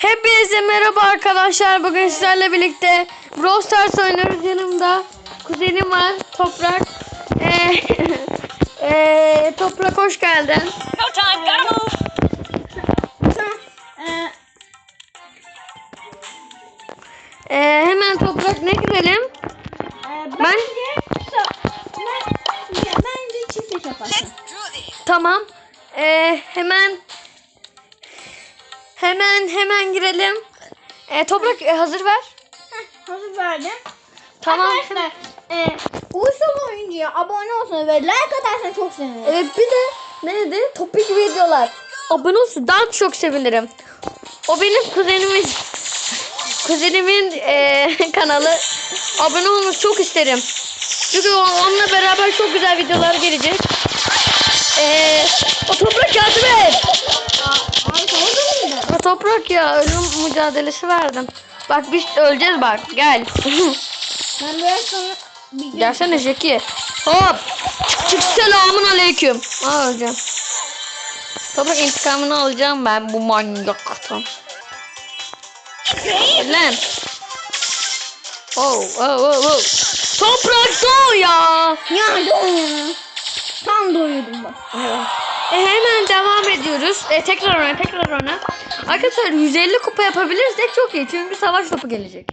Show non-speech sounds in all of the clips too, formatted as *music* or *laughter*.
Hepinize merhaba arkadaşlar. Bugün sizlerle birlikte Brawl Stars oynuyoruz. Yanımda kuzenim var. Toprak. Ee, ee, *laughs* Toprak hoş geldin. Go time, gotta move. Ee, Ee, hemen Toprak ne girelim? e, Ben- bence ben, bence çift yaparsın. Tamam. Ee, hemen hemen hemen girelim. Ee, Toprak e, hazır ver. Heh, hazır verdim. Tamam. Arkadaşlar e, uysal oyuncuya abone olsun ve like atarsan çok sevinirim. Evet bir de neydi? Topik videolar. Abone olsun daha çok sevinirim. O benim kuzenimin kuzenimin eee, *laughs* kanalı. Abone olmanızı çok isterim. Çünkü onunla beraber çok güzel videolar gelecek. Eee o toprak yardım et. Toprak ya ölüm mücadelesi verdim. Bak biz öleceğiz bak gel. *laughs* Ben biraz sonra bir. Gelsene Jackie. Hop. Çık çık selamun aleyküm. Aa öleceğim. Toprak intikamını alacağım ben bu manyaktan. Lan. Oh, oh, oh, oh. Toprak doğ ya. Ya doğru. Tam doyurdum bak. E, hemen devam ediyoruz. E, tekrar ona tekrar ona. Arkadaşlar 150 kupa yapabilirsek çok iyi. Çünkü savaş topu gelecek.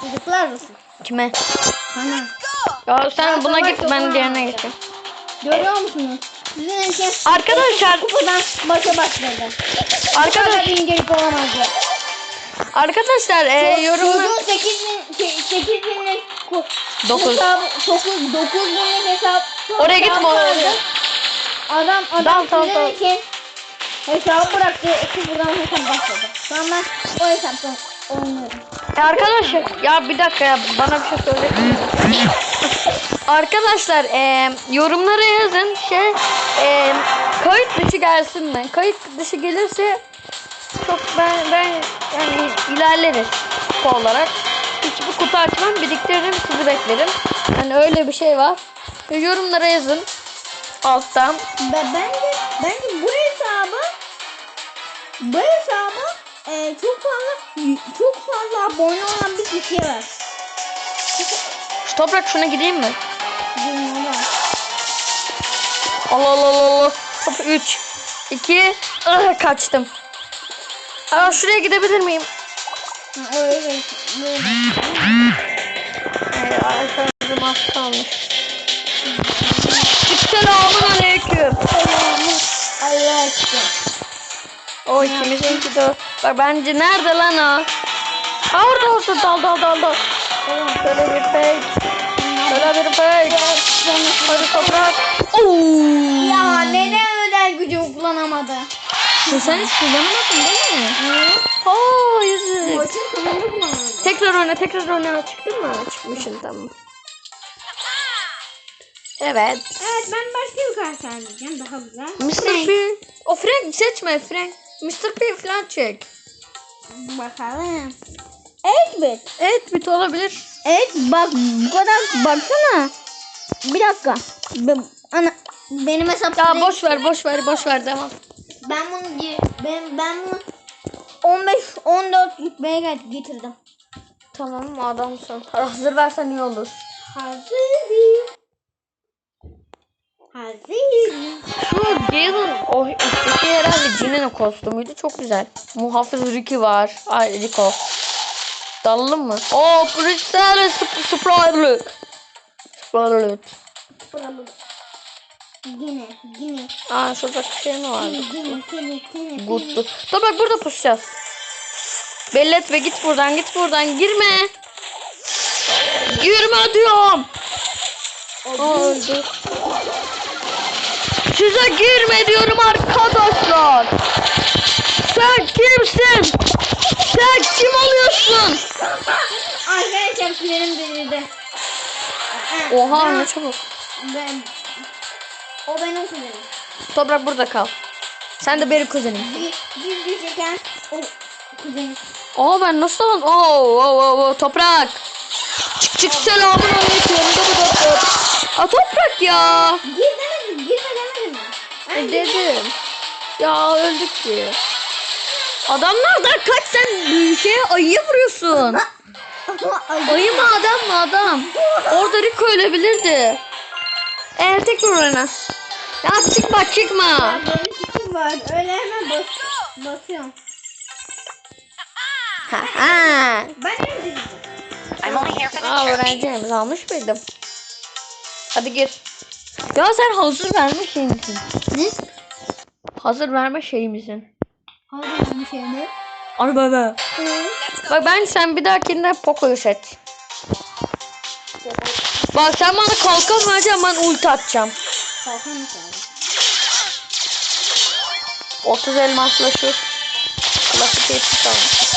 Çocuklar mısın? Kime? Bana. Ya sen ben buna git ben diğerine geçeyim. Görüyor musunuz? Sizin Arkadaşlar kupadan başa başladı. Arkadaşlar benim olamazdı. Arkadaşlar e, yorumlar 8 bin 8 9. 9. 9 9 günlük hesap. Oraya gitme oraya. Adam adam tamam, tamam. hesabı bıraktı. Eki buradan hesap başladı. Şu an ben o hesaptan oynuyorum. Ya arkadaşlar ya bir dakika ya bana bir şey söyleyecek. arkadaşlar e, yorumlara yazın şey e, kayıt dışı gelsin mi? Kayıt dışı gelirse çok ben ben yani ilerleriz olarak. Hiçbir kutu açmam biriktiririm sizi beklerim. Yani öyle bir şey var. E, yorumlara yazın alttan. Ben, bence, bence bu hesabı bu hesabı e, çok fazla çok fazla abone olan bir kişiye ver. Şu toprak şuna gideyim mi? Allah Allah Allah Allah. Hop 3 2 kaçtım. Aa şuraya gidebilir miyim? Ha. Ee, arkamda az kalmış. Selamun aleyküm. O ikimizinki de. Bak bence nerede lan o? Aa orada orada dal dal dal dal. Şöyle bir fake. Şöyle bir fake. Hadi toprak. Oo. Ya neden özel gücümü kullanamadı? Sen hiç kullanamadın değil mi? Oo yüzük. Maçın sonunda kullanamadı. Tekrar oyna tekrar oyna. Çıktın mı? Çıkmışsın tamam. Evet. Evet ben başka bir karakter diyeceğim daha güzel. Mr. P. O Frank seçme Frank. Mr. P falan çek. Bakalım. Evet bit. Evet bit olabilir. Evet bak bu kadar baksana. Bir dakika. Ben, ana benim hesap Ya boş ver boş ver boş ver devam. Ben bunu ben ben bunu 15 14 rütbeye get- getirdim. Tamam adamsın. Hazır versen iyi olur. Hazırım. Hazırım. Şu Gale'ın o üstteki herhalde Jin'in kostümüydü. Çok güzel. Muhafız Ricky var. Ay Rico. Dalalım mı? Oo Priscilla Sprite. Sprite. Yine yine Aa şurada bir şey mi yine Guttu. Dur bak burada pusacağız. Belli etme git buradan git buradan girme. Girme diyorum. Aa, öldü. Size girme diyorum arkadaşlar. Sen kimsin? Sen kim oluyorsun? Arkadaşlar sinirim delirdi. Oha ne çabuk. Ben o benim kuzenim. Toprak burada kal. Sen de benim kuzenim. Bir çeken o kuzenim. Aa ben nasıl lan? Oo, oo, oo, oo, toprak. Çık çık selamun aleyküm. Aa toprak ya. Gir demedim, girme demedim mi? E, dedim. Ya öldük ki. Adamlardan kaç sen şeye ayıya vuruyorsun. Ayı. Mı adam mı adam? Orada Rico ölebilirdi. Eğer tek vur ona. Ya çıkma çıkma. Benim fikrim var. Öyle hemen bas basıyorum. Ha ha. Ben ne diyeceğim? I'm only here for the Aa öğrencimiz almış mıydım? Hadi gir. Ya sen hazır verme şey misin? Ne? Hazır verme şey misin? Hadi bir şey mi? Abi baba. Bak ben sen bir dahakinde Poco'yu seç. Bak sen bana kalkan vereceksin ben ulti atacağım. Kalkan mı kaldı? 30 elmasla şu klasik eşit almış.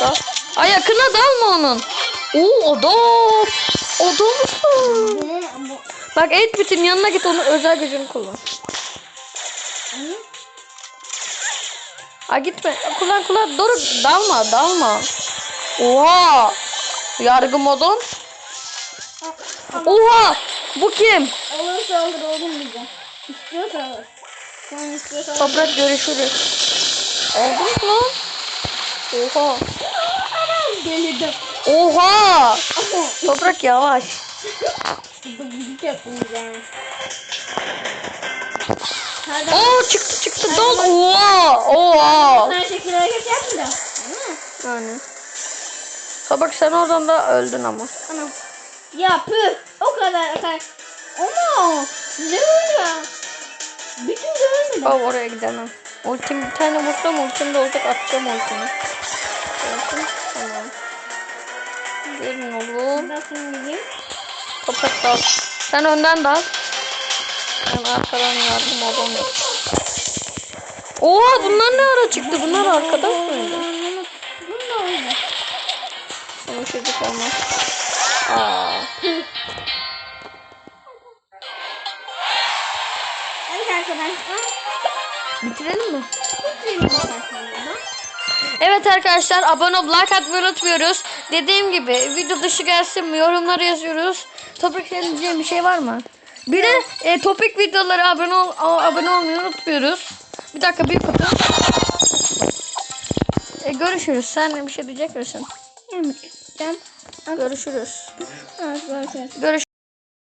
Dal. Ay yakına dalma onun. Oo. Bu ne? Bu. Bak Edbit'in yanına git onu özel gücünü kullan. Ha gitme. Kullan kullan. Dur dalma dalma. Oha. Yargı modun. Oha. Bu kim? Olursa olur oğlum bize. Sen istiyorsan olur. Toprak görüşürüz. Mu lan? Oha. Delirdim. Oha. Toprak yavaş. yani. Hadi. Oo çıktı çıktı dal. Oha. Oha. Sen şekil hareket yapmayacağım. Hı? Yani. Toprak sen oradan da öldün ama. Anam. Ya püh. O kadar kadar. Ama ne öyle? Bir türlü ölmedim. Abi oraya gidemem. Ultim bir tane vursam ultim de olacak atacağım ultimi. Ultim tamam. Gelin oğlum. Nasıl gideyim? Toprak dal. Sen önden dal. Ben arkadan yardım olamıyorum. Oha bunlar ne ara çıktı? Bunlar arkadaş mıydı? Bunu da öyle. Konuşacak olmaz. Aa. Evet arkadaşlar. Bitirelim mi? Bitirelim arkadaşlar. Evet arkadaşlar abone olup like atmayı unutmuyoruz. Dediğim gibi video dışı gelsin mi yorumlara yazıyoruz. Toprak senin diyeceğin bir şey var mı? Bir de e, topik videolara abone ol, abone olmayı unutmuyoruz. Bir dakika bir kutu. E, görüşürüz. Sen bir şey diyecek misin? Yemeyeceğim. Görüşürüz. Evet, görüşürüz. Görüş